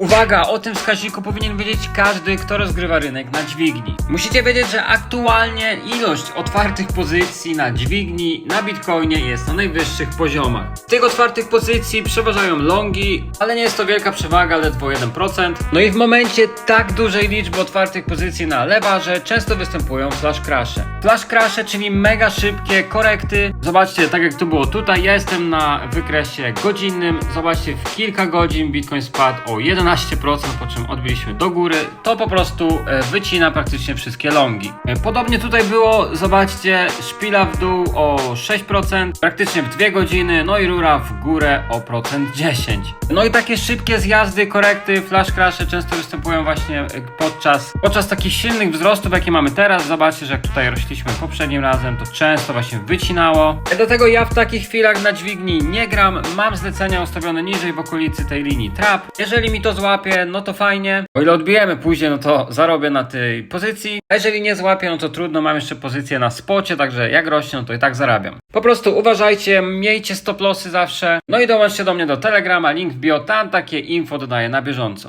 Uwaga, o tym wskaźniku powinien wiedzieć każdy, kto rozgrywa rynek na dźwigni. Musicie wiedzieć, że aktualnie ilość otwartych pozycji na dźwigni na Bitcoinie jest na najwyższych poziomach. Tych otwartych pozycji przeważają longi, ale nie jest to wielka przewaga, ledwo 1%. No i w momencie tak dużej liczby otwartych pozycji na lewarze często występują flash crashe. Flash crashe, czyli mega szybkie korekty. Zobaczcie, tak jak to było tutaj, ja jestem na wykresie godzinnym. Zobaczcie, w kilka godzin Bitcoin spadł o 11%, po czym odbiliśmy do góry. To po prostu e, wycina praktycznie wszystkie longi. E, Podobnie tutaj było, zobaczcie, szpila w dół o 6%, praktycznie w 2 godziny, no i rura w górę o procent 10. No i takie szybkie zjazdy, korekty, flash crashe często występują właśnie e, podczas, podczas takich silnych wzrostów, jakie mamy teraz. Zobaczcie, że jak tutaj rośliśmy poprzednim razem, to często właśnie wycinało. Dlatego ja w takich chwilach na dźwigni nie gram, mam zlecenia ustawione niżej w okolicy tej linii trap. Jeżeli mi to złapie, no to fajnie. O ile odbijemy później, no to zarobię na tej pozycji. A jeżeli nie złapie, no to trudno, mam jeszcze pozycję na spocie, także jak rośnie, no to i tak zarabiam. Po prostu uważajcie, miejcie stop lossy zawsze. No i dołączcie do mnie do Telegrama, link w bio, tam takie info dodaję na bieżąco.